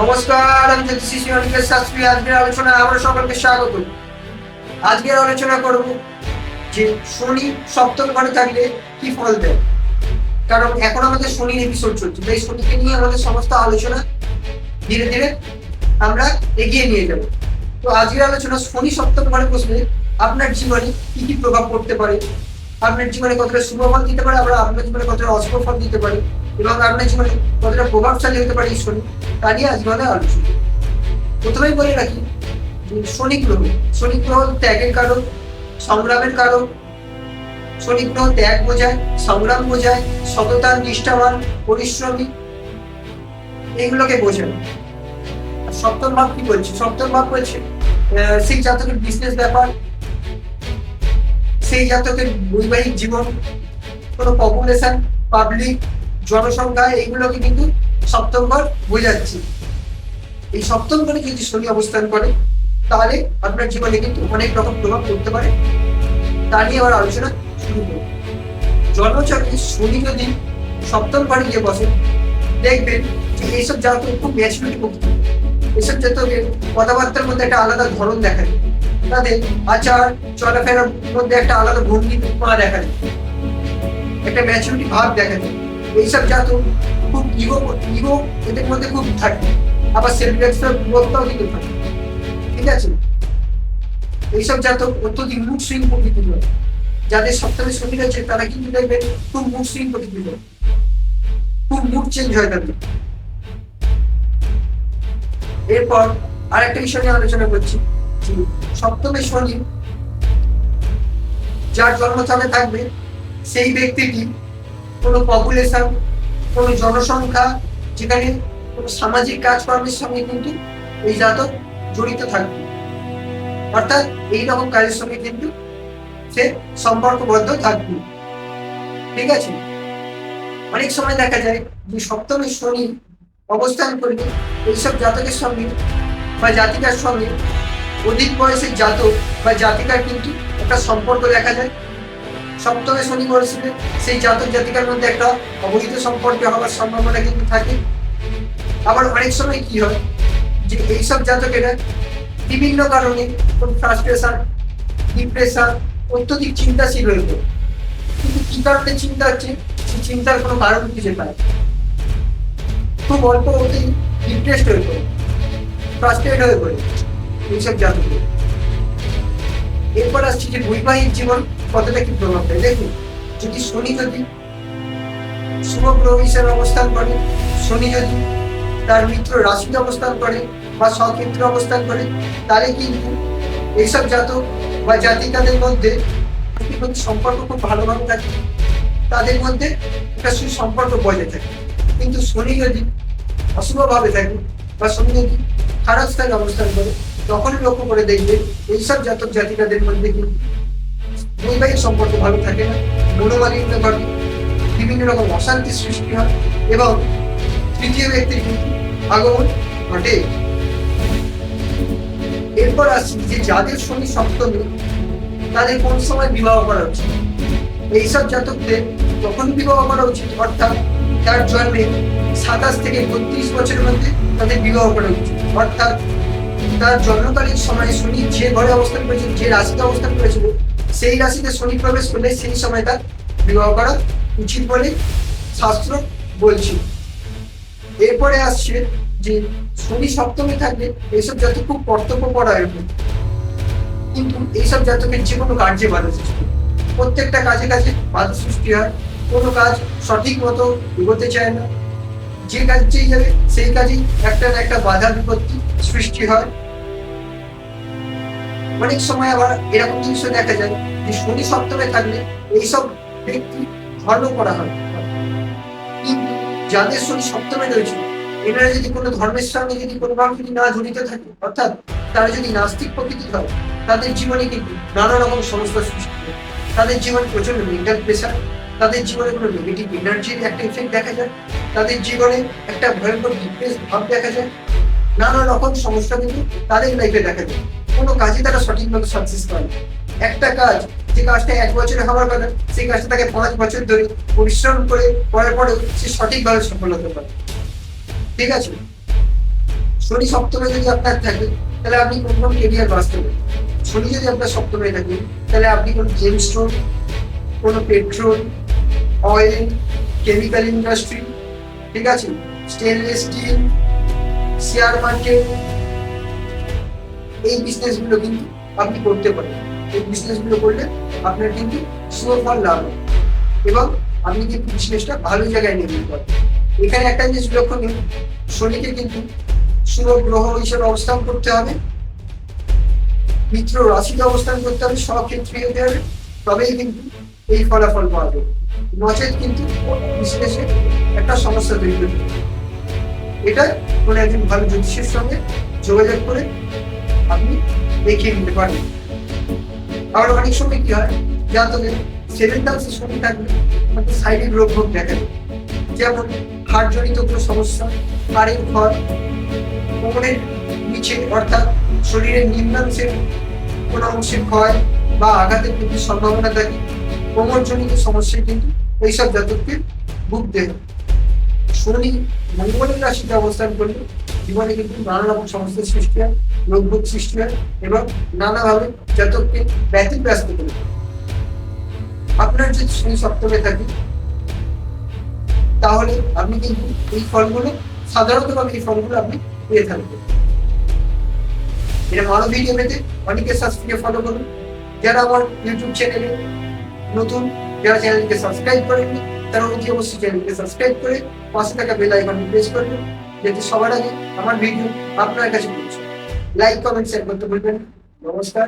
নমস্কার, আমি জ্যোতিষী অনিকেশ শাস্ত্রী। আজকের আলোচনায় আমরা সকলকে স্বাগত। আজকের আলোচনা করব যে শনি সপ্তম ঘরে থাকলে কি ফল দেয়? কারণ এখন আমাদের শনির এপিসোড চলছে। তাই শনিকে নিয়ে আমাদের সমস্ত আলোচনা ধীরে ধীরে আমরা এগিয়ে নিয়ে যাব। তো আজকের আলোচনা শনি সপ্তম ঘরে বসলে আপনার জীবনে কি কি প্রভাব পড়তে পারে? আপনার জীবনে কতটা শুভ ফল দিতে পারে? আবার আপনার জীবনে কতটা অশুভ ফল দিতে পারে? এবং আপনার জীবনে কতটা প্রভাবশালী হতে পারে শনি, তা নিয়ে আজকে আমাদের আলোচনা প্রথমেই বলে রাখি শনি গ্রহ শনি গ্রহ ত্যাগের কারণ, সংগ্রামের কারণ। শনি গ্রহ ত্যাগ বোঝায়, সংগ্রাম বোঝায় সততা নিষ্ঠাবান, পরিশ্রমী। এগুলোকে বোঝায়। সপ্তম ভাব কি বলছে? সপ্তম ভাব বলছে সেই জাতকের বিজনেস ব্যাপার, সেই জাতকের বৈবাহিক জীবন, কোনো পপুলেশন পাবলিক জনসংখ্যা, এইগুলোকে কিন্তু সপ্তম ঘর বোঝাচ্ছে এই সপ্তম ঘরে যদি শনি অবস্থান করে, তাহলে আপনার জীবনে কিন্তু অনেক রকম প্রভাব পড়তে পারে। তা নিয়ে আবার আলোচনা শুরু করব। জন্মচক্রে শনি যদি সপ্তম ঘরে গিয়ে বসে, দেখবেন যে এইসব জাতক খুব ম্যাচুরিটি প্রকৃতি এইসব জাতকের কথাবার্তার মধ্যে একটা আলাদা ধরন দেখা যায়। তাদের আচার, চলাফেরার মধ্যে একটা আলাদা ভঙ্গি উপমা দেখা যায়। একটা ম্যাচুরিটি ভাব দেখা যায়। এইসব জাতক খুব ইগো ইগো এদের মধ্যে খুব থাকে। আবার সেলফ রেসপেক্ট বোধটাও কিন্তু থাকে। ঠিক আছে? এইসব জাতক অত্যধিক মুড সুইং প্রকৃতির হয় যাদের সপ্তাহে শনি রয়েছে তারা কিন্তু দেখবেন খুব মুড সুইং প্রকৃতির হয় খুব মুড চেঞ্জ হয় তাদের। এরপর আরেকটা বিষয় নিয়ে আলোচনা করছি। সপ্তমে শনি, যার জন্মস্থানে থাকবে, সেই ব্যক্তিটি কোনো পপুলেশন কোনো জনসংখ্যা, যেখানে কোনো সামাজিক কাজকর্মের সঙ্গে কিন্তু এই জাতক জড়িত থাকবে। অর্থাৎ এই রকম কাজের সঙ্গে কিন্তু সে সম্পর্কবদ্ধ থাকবে। ঠিক আছে? অনেক সময় দেখা যায় যে সপ্তমী, শনি অবস্থান করলে এইসব জাতকের সঙ্গে বা জাতিকার সঙ্গে অধিক বয়সের জাতক বা জাতিকার কিন্তু একটা সম্পর্ক দেখা যায়। সপ্তমে শনি বসলে সেই জাতক জাতিকার মধ্যে একটা অবৈধ সম্পর্কে হওয়ার সম্ভাবনা কিন্তু থাকে। আবার অনেক সময় কি হয় যে এইসব জাতকেরা বিভিন্ন কারণে ফ্রাস্ট্রেশন ডিপ্রেশন অত্যধিক চিন্তাশীল হয়ে পড়ে। কিন্তু কি কারণে চিন্তা হচ্ছে? চিন্তার কোনো কারণ খুঁজে পায়। খুব অল্প হতেই ডিপ্রেসড হয়ে পড়ে ফ্রাস্ট্রেট হয়ে পড়ে এইসব জাতকের। এরপর আসছি যে বৈবাহিক জীবন। কতটা কি প্রভাব দেয় দেখুন, যদি শনি যদি শুভ গ্রহ অবস্থান করে, শনি যদি তার মিত্র রাশিতে অবস্থান করে বা স্বক্ষেত্রে অবস্থান করে, তাহলে কিন্তু এইসব জাতক বা জাতিকাদের মধ্যে সম্পর্ক খুব ভালোভাবে থাকে। তাদের মধ্যে একটা সুসম্পর্ক বজায় থাকে। কিন্তু শনি যদি অশুভভাবে থাকে বা শনি যদি খারাপ স্থানে অবস্থান করে, তখনই লক্ষ্য করে দেখবে এইসব জাতক জাতিকাদের মধ্যে কিন্তু বৈবাহিক সম্পর্ক ভালো থাকে না। মনোমালিন্য ঘটে। বিভিন্ন রকম অশান্তির সৃষ্টি হয় এবং তৃতীয় ব্যক্তির কিন্তু আগমন ঘটে। এরপর আসছি যে যাদের শনি সপ্তমী, তাদের কোন সময় বিবাহ করা উচিত? এইসব জাতকদের তখন বিবাহ করা উচিত? অর্থাৎ তার জন্মে সাতাশ থেকে বত্রিশ বছরের মধ্যে তাদের বিবাহ করা উচিত। অর্থাৎ তার জন্মকালীন সময়ে শনি যে ঘরে অবস্থান করেছিল যে রাশিতে অবস্থান করেছিল সেই রাশিতে শনি প্রবেশ করলে সেই সময় তার বিবাহ করা উচিত বলে শাস্ত্র বলছে। এরপরে আসছে যে শনি সপ্তমে থাকলে এইসব জাতক খুব কর্তব্য এরকম কিন্তু এইসব জাতকের যে কোনো কার্যে বাধা সৃষ্টি প্রত্যেকটা কাজে কাজে বাধা সৃষ্টি হয়। কোনো কাজ সঠিক মতো এগোতে চায় না। যে কাজ চেয়ে যাবে, সেই কাজেই একটা না একটা বাধা বিপত্তি সৃষ্টি হয়। অনেক সময় আবার এরকম জিনিসও দেখা যায় যে শনি সপ্তমে থাকলে এইসব ব্যক্তি ধর্ম করা হয়। কিন্তু যাদের শনি সপ্তমে রয়েছে, এনারা যদি কোনো ধর্মের সঙ্গে যদি কোনোভাবে যদি না জড়িত থাকে, অর্থাৎ তারা যদি নাস্তিক প্রকৃতির হয়, তাদের জীবনে কিন্তু নানা রকম সমস্যা সৃষ্টি হয়। তাদের জীবনে প্রচণ্ড মেন্টাল প্রেশার তাদের জীবনে কোনো নেগেটিভ এনার্জির একটা ইফেক্ট দেখা যায়, তাদের জীবনে একটা ভয়ঙ্কর ডিপ্রেস ভাব দেখা যায়, নানা রকম সমস্যা কিন্তু তাদের লাইফে দেখা যায়। কোনো কাজে তারা সঠিকভাবে সাকসেস পায় একটা কাজ যে কাজটা এক বছরে হওয়ার কথা, সেই কাজটা তাকে পাঁচ বছর ধরে পরিশ্রম করে করার পরেও সে সঠিকভাবে সফল হতে পারে। ঠিক আছে? শনি সপ্তমে যদি আপনার থাকে, তাহলে আপনি কোন কোন কেরিয়ার বাঁচতে পারেন। শনি যদি আপনার সপ্তমে থাকে, তাহলে আপনি কোনো জেমস্টোন কোনো পেট্রোল অয়েল কেমিক্যাল ইন্ডাস্ট্রি ঠিক আছে? স্টেনলেস স্টিল শেয়ার মার্কেট এই বিজনেসগুলো কিন্তু আপনি করতে পারেন। এই বিজনেসগুলো করলে আপনার কিন্তু সুফল লাভ হবে এবং আপনি কিন্তু বিজনেসটা ভালো জায়গায় নিয়ে যেতে পারবেন। এখানে একটা জিনিস লক্ষণীয় শনিকে কিন্তু শুভ গ্রহ হিসেবে অবস্থান করতে হবে। মিত্র রাশিতে অবস্থান করতে হবে, সক্ষেত্রে হতে হবে, তবেই কিন্তু এই ফলাফল পাওয়া যাবে। নচেত কিন্তু বিজনেসে একটা সমস্যা তৈরি পারে। এটা কোনো একজন ভালো জ্যোতিষের সঙ্গে যোগাযোগ করে আপনি দেখিয়ে নিতে পারেন। আবার অনেক সময় কি হয়? জাতকে সেভেন্থ হাউসে শনি থাকলে আমাদের শারীরিক রোগ ভোগ দেখা দেয়। যেমন হাড়জনিত কোনো সমস্যা হাড়ের ক্ষয়, কোমরের নিচে, অর্থাৎ শরীরের নিম্নাংশের কোনো অংশের ক্ষয় বা আঘাতের কিন্তু সম্ভাবনা থাকে। কোমরজনিত সমস্যায় কিন্তু এইসব জাতককে ভুগতে হয়। শনি মঙ্গলের রাশিতে অবস্থান করলে জীবনে কিন্তু নানা রকম সমস্যার সৃষ্টি হয় রোগ ভোগ সৃষ্টি হয় এবং নানাভাবে জাতককে ব্যতিব্যস্ত করে আপনার যদি শনি সপ্তমে থাকে, তাহলে আপনি কিন্তু এই ফলগুলো, সাধারণতভাবে এই ফলগুলো আপনি পেয়ে থাকবেন। এটা আরও ভিডিও পেতে অনেকে সাবস্ক্রাইব ফলো করুন। যারা আমার ইউটিউব চ্যানেলে নতুন, যারা চ্যানেলকে সাবস্ক্রাইব করেননি তারা অতি অবশ্যই চ্যানেলকে সাবস্ক্রাইব করে পাশে থাকা বেল আইকনটি প্রেস করবেন, যাতে সবার আগে আমার ভিডিও আপনার কাছে পৌঁছে লাইক কমেন্ট শেয়ার করতে ভুলবেন নমস্কার।